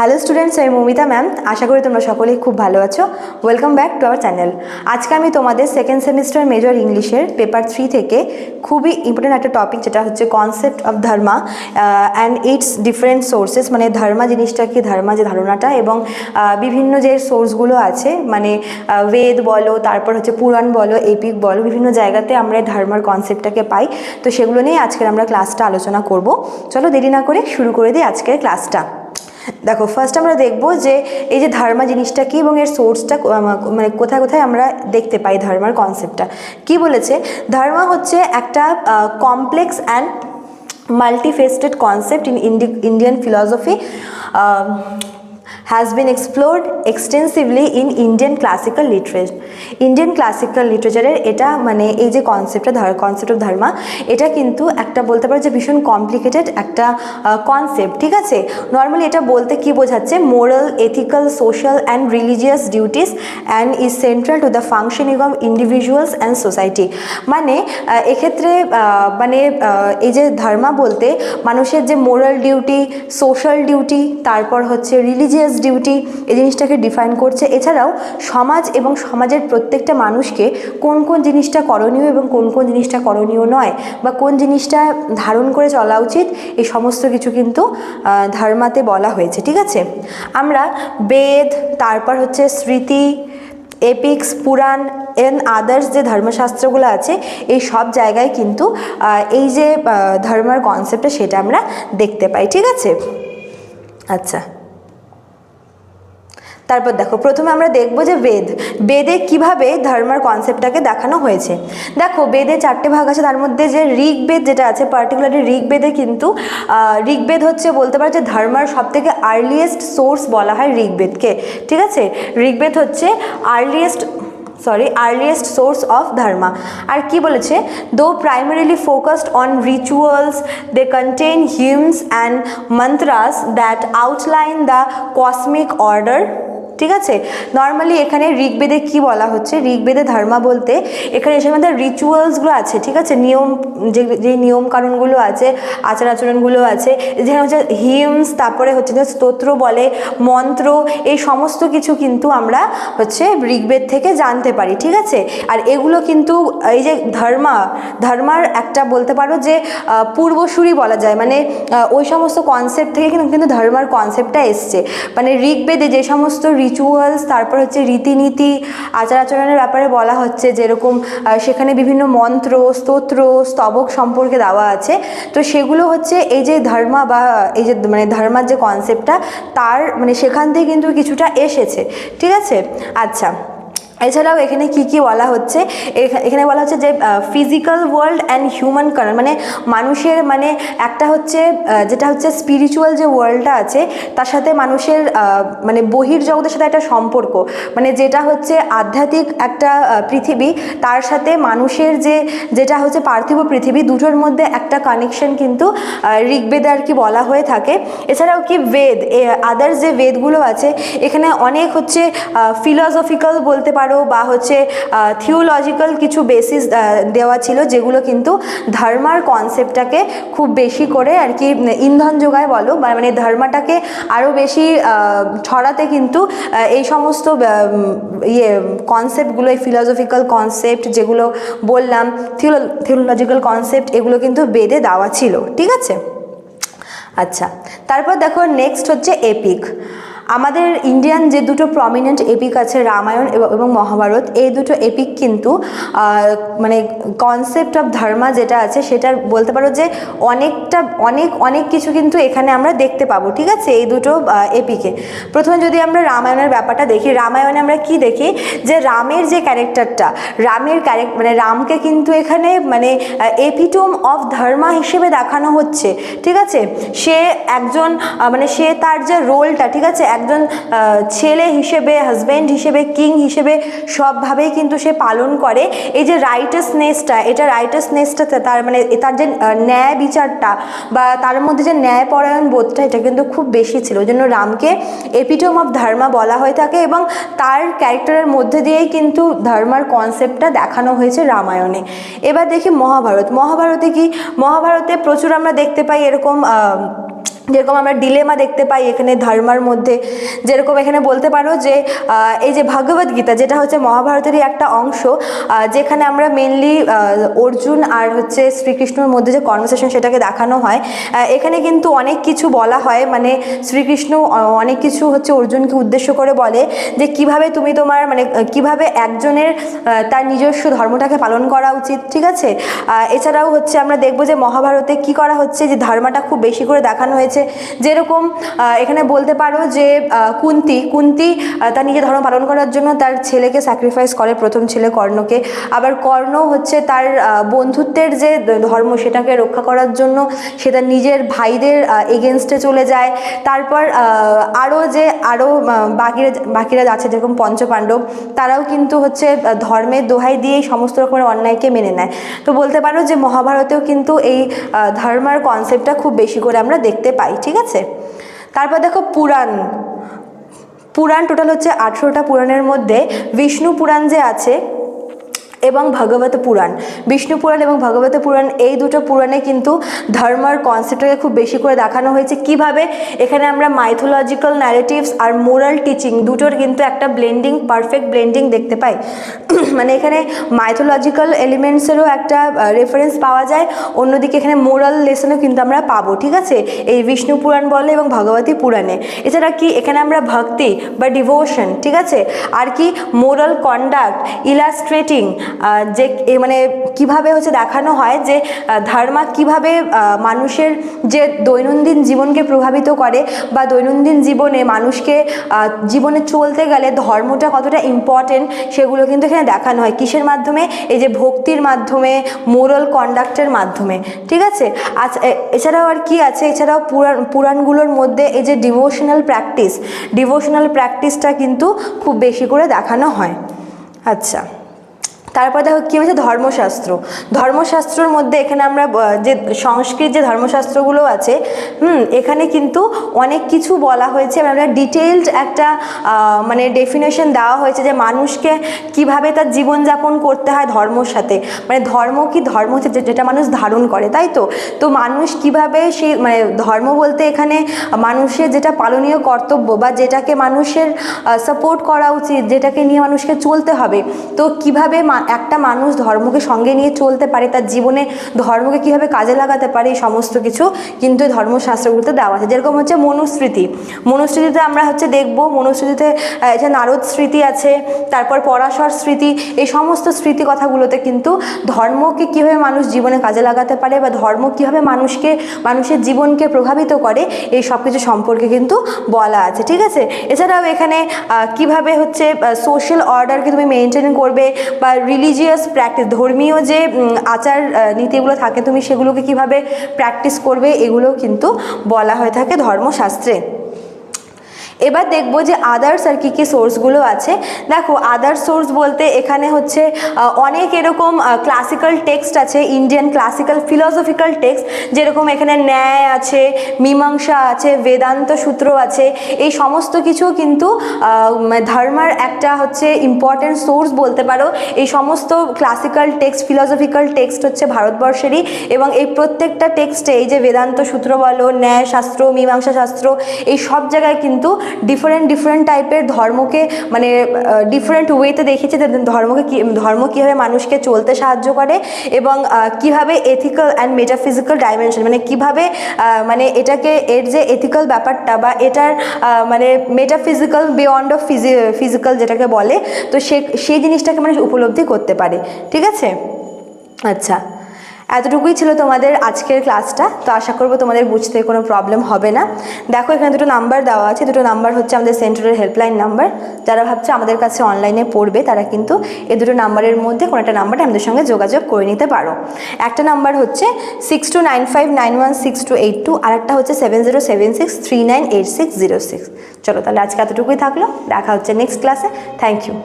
Hello students আমি Momita ma'am আশা করি তোমরা সকলেই খুব ভালো আছো। Welcome back to our channel আজকে আমি তোমাদের সেকেন্ড সেমিস্টার মেজর ইংলিশের পেপার থ্রি থেকে খুবই ইম্পর্টেন্ট একটা টপিক যেটা হচ্ছে concept of dharma and its different sources মানে ধর্মা জিনিসটা কি ধর্মা যে ধারণাটা, এবং বিভিন্ন যে সোর্সগুলো আছে মানে বেদ বলো, তারপর হচ্ছে পুরাণ বলো এপিক বলো, বিভিন্ন জায়গাতে আমরা ধর্মার কনসেপ্টটাকে পাই। তো সেগুলো নিয়ে আজকের আমরা ক্লাসটা আলোচনা করব। চলো দেরি না করে শুরু করে দিই আজকের ক্লাসটা দেখো ফার্স্ট আমরা দেখব যে এই যে ধর্মা জিনিসটা কি এবং এর সোর্সটা মানে কোথায় কোথায় আমরা দেখতে পাই ধর্মার কনসেপ্টটা কি বলেছে ধর্মা হচ্ছে একটা complex and multifaceted concept in Indian philosophy has been explored extensively in Indian classical literature. Indian classical লিটারেচারের এটা মানে এই যে কনসেপ্টটা ধর কনসেপ্ট অফ ধর্মা এটা কিন্তু একটা বলতে পারো যে ভীষণ কমপ্লিকেটেড একটা কনসেপ্ট ঠিক আছে? নর্মালি এটা বলতে কি বোঝাচ্ছে? Moral ethical social and religious duties and is central to the functioning of individuals and society মানে এক্ষেত্রে মানে এই যে ধর্মা বলতে মানুষের যে মোরাল ডিউটি সোশ্যাল ডিউটি তারপর হচ্ছে রিলিজিয়াস ডিউটি এই জিনিসটাকে ডিফাইন করছে। এছাড়াও সমাজ এবং সমাজের প্রত্যেকটা মানুষকে কোন কোন জিনিসটা করণীয় এবং কোন কোন জিনিসটা করণীয় নয় বা কোন জিনিসটা ধারণ করে চলা উচিত, এই সমস্ত কিছু কিন্তু ধর্মাতে বলা হয়েছে, ঠিক আছে? আমরা বেদ, তারপর হচ্ছে স্মৃতি এপিক্স পুরাণ এন আদার্স যে ধর্মশাস্ত্রগুলো আছে, এই সব জায়গায় কিন্তু এই যে ধর্মের কনসেপ্টটা সেটা আমরা দেখতে পাই, ঠিক আছে? আচ্ছা। তারপর দেখো, প্রথমে আমরা দেখব যে বেদ। বেদে কীভাবে ধর্মের কনসেপ্টটাকে দেখানো হয়েছে। দেখো, বেদে চারটে ভাগ আছে, তার মধ্যে যে ঋগ্বেদ যেটা আছে পার্টিকুলারলি ঋগ্বেদে কিন্তু ঋগ্বেদ হচ্ছে বলতে পারো যে ধর্মের সব থেকে আর্লিয়েস্ট সোর্স বলা হয় ঋগ্বেদকে, ঠিক আছে? ঋগ্বেদ হচ্ছে earliest sorry earliest source of dharma আর কি বলেছে? Though primarily focused on rituals they contain hymns and mantras that outline the cosmic order ঠিক আছে? নর্মালি এখানে ঋগ্বেদে কি বলা হচ্ছে? ঋগ্বেদে ধর্মা বলতে এখানে এসে মধ্যে রিচুয়ালসগুলো আছে, ঠিক আছে? নিয়ম, যে যে নিয়ম কানুনগুলো আছে, আচার আচরণগুলো আছে, যেখানে হচ্ছে হিমস তারপরে হচ্ছে যে স্তোত্র বলে, মন্ত্র, এই সমস্ত কিছু কিন্তু আমরা হচ্ছে ঋগ্বেদ থেকে জানতে পারি, ঠিক আছে? আর এগুলো কিন্তু এই যে ধর্মা, ধর্মার একটা বলতে পারো যে পূর্বসূরি বলা যায় মানে ওই সমস্ত কনসেপ্ট থেকে কিন্তু কিন্তু ধর্মার কনসেপ্টটা এসছে। মানে ঋগ্বেদে যে সমস্ত রিচুয়ালস তারপর হচ্ছে রীতিনীতি আচার আচরণের ব্যাপারে বলা হচ্ছে যেরকম সেখানে বিভিন্ন মন্ত্র, স্তোত্র, স্তবক সম্পর্কে দেওয়া আছে। তো সেগুলো হচ্ছে এই যে ধর্মা বা এই যে মানে ধর্মার যে কনসেপ্টটা তার মানে সেখান থেকে কিন্তু কিছুটা এসেছে। ঠিক আছে? আচ্ছা। এছাড়াও এখানে কি কি বলা হচ্ছে? এখা- এখানে বলা হচ্ছে যে ফিজিক্যাল ওয়ার্ল্ড অ্যান্ড হিউম্যান কারণ মানে মানুষের মানে একটা হচ্ছে যেটা হচ্ছে স্পিরিচুয়াল যে ওয়ার্ল্ডটা আছে, তার সাথে মানুষের মানে বহির্জগতের সাথে একটা সম্পর্ক। মানে যেটা হচ্ছে আধ্যাত্মিক একটা পৃথিবী, তার সাথে মানুষের যে, যেটা হচ্ছে পার্থিব পৃথিবী, দুটোর মধ্যে একটা কানেকশন কিন্তু ঋগ্বেদে আর কি বলা হয়ে থাকে। এছাড়াও কি বেদ আদার্স যে বেদগুলো আছে, এখানে অনেক হচ্ছে ফিলসফিক্যাল বলতে পারো বা হচ্ছে থিওলজিক্যাল কিছু বেসিস দেওয়া ছিল যেগুলো কিন্তু ধর্মার কনসেপ্টটাকে খুব বেশি করে আর কি ইন্ধন যোগায় বলো বা মানে ধর্মাটাকে আরও বেশি ছড়াতে কিন্তু এই সমস্ত ইয়ে কনসেপ্টগুলো এই ফিলসফিক্যাল কনসেপ্ট যেগুলো বললাম থিওলজিক্যাল কনসেপ্ট এগুলো কিন্তু বেদে দেওয়া ছিল, ঠিক আছে? আচ্ছা তারপর দেখো নেক্সট হচ্ছে এপিক আমাদের ইন্ডিয়ান যে দুটো প্রমিনেন্ট এপিক আছে রামায়ণ এবং- মহাভারত এই দুটো এপিক কিন্তু মানে কনসেপ্ট অফ ধর্মা যেটা আছে, সেটার বলতে পারো যে অনেকটা, অনেক অনেক কিছু কিন্তু এখানে আমরা দেখতে পাবো, ঠিক আছে? এই দুটো এপিকে প্রথমে যদি আমরা রামায়ণের ব্যাপারটা দেখি রামায়ণে আমরা কি দেখি? যে রামের যে ক্যারেক্টারটা, রামের ক্যারেক্ট মানে রামকে কিন্তু এখানে মানে এপিটোম অফ ধর্মা হিসেবে দেখানো হচ্ছে, ঠিক আছে? সে একজন মানে সে তার যে রোলটা ঠিক আছে? একজন ছেলে হিসেবে হাজব্যান্ড হিসেবে কিং হিসেবে সবভাবেই কিন্তু সে পালন করে। এই যে রাইটাসনেসটা এটা রাইটাসনেসটা তার মানে তার যে ন্যায় বিচারটা বা তার মধ্যে যে ন্যায়পরায়ণ বোধটা, এটা কিন্তু খুব বেশি ছিল। ওই জন্য রামকে এপিটোম অফ ধর্মা বলা হয়ে থাকে এবং তার ক্যারেক্টারের মধ্যে দিয়েই কিন্তু ধর্মার কনসেপ্টটা দেখানো হয়েছে রামায়ণে। এবার দেখি মহাভারত। মহাভারতে কি? মহাভারতে প্রচুর আমরা দেখতে পাই এরকম যেরকম আমরা ডিলেমা দেখতে পাই এখানে ধর্মার মধ্যে, যেরকম এখানে বলতে পারো যে এই যে ভগবদ গীতা, যেটা হচ্ছে মহাভারতেরই একটা অংশ যেখানে আমরা মেনলি অর্জুন আর হচ্ছে শ্রীকৃষ্ণর মধ্যে যে কনভারসেশন সেটাকে দেখানো হয় এখানে কিন্তু অনেক কিছু বলা হয় মানে শ্রীকৃষ্ণ অনেক কিছু হচ্ছে অর্জুনকে উদ্দেশ্য করে বলে যে কীভাবে তুমি তোমার মানে কীভাবে একজনের তার নিজস্ব ধর্মটাকে পালন করা উচিত, ঠিক আছে? এছাড়াও হচ্ছে আমরা দেখব যে মহাভারতে কি করা হচ্ছে যে ধর্মটা খুব বেশি করে দেখানো হয়েছে যেরকম এখানে বলতে পারো যে কুন্তি কুন্তি তার নিজের ধর্ম পালন করার জন্য তার ছেলেকে স্যাক্রিফাইস করে, প্রথম ছেলে কর্ণকে। আবার কর্ণ হচ্ছে তার বন্ধুত্বের যে ধর্ম সেটাকে রক্ষা করার জন্য সে তার নিজের ভাইদের এগেনস্টে চলে যায়। তারপর আরও যে, আরও বাকিরা বাকিরা আছে, যেরকম পঞ্চপাণ্ডব, তারাও কিন্তু হচ্ছে ধর্মের দোহাই দিয়েই সমস্ত রকমের অন্যায়কে মেনে নেয়। তো বলতে পারো যে, মহাভারতেও কিন্তু এই ধর্মার কনসেপ্টটা খুব বেশি করে আমরা দেখতে পাই। ঠিক আছে? তারপর দেখো পুরাণ। পুরাণ টোটাল হচ্ছে আঠেরোটা পুরাণের মধ্যে বিষ্ণু পুরাণ যে আছে এবং ভগবত পুরাণ। বিষ্ণু পুরাণ এবং ভগবত পুরাণ, এই দুটো পুরাণে কিন্তু ধর্মের কনসেপ্টটাকে খুব বেশি করে দেখানো হয়েছে। কীভাবে? এখানে আমরা মাইথোলজিক্যাল ন্যারেটিভস আর মোরাল টিচিং দুটোর কিন্তু একটা ব্লেন্ডিং পারফেক্ট ব্লেন্ডিং দেখতে পাই। মানে এখানে মাইথোলজিক্যাল এলিমেন্টসেরও একটা রেফারেন্স পাওয়া যায়। অন্যদিকে এখানে মোরাল লেসনও কিন্তু আমরা পাবো, ঠিক আছে? এই বিষ্ণু পুরাণ বলে এবং ভগবতী পুরাণে। এছাড়া কি? এখানে আমরা ভক্তি বা ডিভোশন ঠিক আছে? আর কি? মোরাল কন্ডাক্ট ইলাস্ট্রেটিং যে মানে কীভাবে হচ্ছে দেখানো হয় যে ধর্মা কীভাবে মানুষের যে দৈনন্দিন জীবনকে প্রভাবিত করে বা দৈনন্দিন জীবনে মানুষকে জীবনে চলতে গেলে ধর্মটা কতটা ইম্পর্টেন্ট সেগুলো কিন্তু এখানে দেখানো হয়। কিসের মাধ্যমে? এই যে ভক্তির মাধ্যমে মোরাল কন্ডাক্টের মাধ্যমে। ঠিক আছে? আচ্ছা এছাড়াও আর কি আছে? এছাড়াও পুরাণ, পুরাণগুলোর মধ্যে এই যে ডিভোশনাল প্র্যাকটিস ডিভোশনাল প্র্যাকটিসটা কিন্তু খুব বেশি করে দেখানো হয়। আচ্ছা। তারপর দেখো কী হয়েছে? ধর্মশাস্ত্র। ধর্মশাস্ত্রর মধ্যে এখানে আমরা যে সংস্কৃত যে ধর্মশাস্ত্রগুলো আছে, হুম, এখানে কিন্তু অনেক কিছু বলা হয়েছে। এবং আমরা ডিটেলড একটা মানে ডেফিনেশন দেওয়া হয়েছে যে মানুষকে কীভাবে তার জীবনযাপন করতে হয় ধর্মর সাথে। মানে ধর্ম কি? ধর্ম হচ্ছে যেটা মানুষ ধারণ করে, তাই তো? তো মানুষ কীভাবে সেই মানে ধর্ম বলতে এখানে মানুষের যেটা পালনীয় কর্তব্য বা যেটাকে মানুষের সাপোর্ট করা উচিত, যেটাকে নিয়ে মানুষকে চলতে হবে, তো কীভাবে একটা মানুষ ধর্মকে সঙ্গে নিয়ে চলতে পারে, তার জীবনে ধর্মকে কীভাবে কাজে লাগাতে পারে, এই সমস্ত কিছু কিন্তু ধর্মশাস্ত্রগুলোতে দেওয়া আছে। যেরকম হচ্ছে মনুস্মৃতি। মনুস্মৃতিতে আমরা হচ্ছে দেখব, মনুস্মৃতিতে যে নারদ স্মৃতি আছে, তারপর পরাশর স্মৃতি, এই সমস্ত স্মৃতি কথাগুলোতে কিন্তু ধর্মকে কীভাবে মানুষ জীবনে কাজে লাগাতে পারে বা ধর্ম কীভাবে মানুষকে, মানুষের জীবনকে প্রভাবিত করে, এই সব কিছু সম্পর্কে কিন্তু বলা আছে, ঠিক আছে? এছাড়াও এখানে কীভাবে হচ্ছে সোশ্যাল অর্ডারকে তুমি মেনটেন করবে বা রিলিজিয়াস প্র্যাকটিস ধর্মীয় যে আচার নীতিগুলো থাকে, তুমি সেগুলোকে কীভাবে প্র্যাকটিস করবে, এগুলো কিন্তু বলা হয়ে থাকে ধর্মশাস্ত্রে। এবার দেখব যে আদার্স আর কী কী সোর্সগুলো আছে। দেখো আদার্স সোর্স বলতে এখানে হচ্ছে অনেক এরকম ক্লাসিক্যাল টেক্সট আছে ইন্ডিয়ান ক্লাসিক্যাল ফিলসফিক্যাল টেক্সট যেরকম এখানে ন্যায় আছে, মীমাংসা আছে, বেদান্ত সূত্র আছে, এই সমস্ত কিছু কিন্তু ধর্মার একটা হচ্ছে ইম্পর্ট্যান্ট সোর্স বলতে পারো। এই সমস্ত ক্লাসিক্যাল টেক্সট ফিলসফিক্যাল টেক্সট হচ্ছে ভারতবর্ষেরই এবং এই প্রত্যেকটা টেক্সটে এই যে বেদান্ত সূত্র বলো ন্যায় শাস্ত্র মীমাংসা শাস্ত্র এই সব জায়গায় কিন্তু ডিফারেন্ট ডিফারেন্ট টাইপের ধর্মকে মানে ডিফারেন্ট ওয়েতে দেখেছে যে ধর্মকে কি, ধর্ম কীভাবে মানুষকে চলতে সাহায্য করে এবং কীভাবে এথিক্যাল অ্যান্ড মেটাফিজিক্যাল ডাইমেনশন মানে কীভাবে মানে এটাকে, এর যে এথিক্যাল ব্যাপারটা বা এটার মানে metaphysical beyond of Fiji physical যেটাকে বলে, তো সে সেই জিনিসটাকে মানুষ উপলব্ধি করতে পারে। ঠিক আছে? আচ্ছা। এতটুকুই ছিল তোমাদের আজকের ক্লাসটা তো আশা করব তোমাদের বুঝতে কোনো প্রবলেম হবে না। দেখো, এখানে দুটো নাম্বার দেওয়া আছে। দুটো নাম্বার হচ্ছে আমাদের সেন্টারের হেল্পলাইন নাম্বার যারা ভাবছে আমাদের কাছে অনলাইনে পড়বে, তারা কিন্তু এ দুটো নাম্বারের মধ্যে কোনো একটা নাম্বারে আমাদের সঙ্গে যোগাযোগ করে নিতে পারো। একটা নাম্বার হচ্ছে six two nine five nine one six two eight two আর একটা হচ্ছে seven zero seven six three nine eight six zero six চলো তাহলে আজকে এতটুকুই থাকল। দেখা হচ্ছে নেক্সট ক্লাসে থ্যাংক ইউ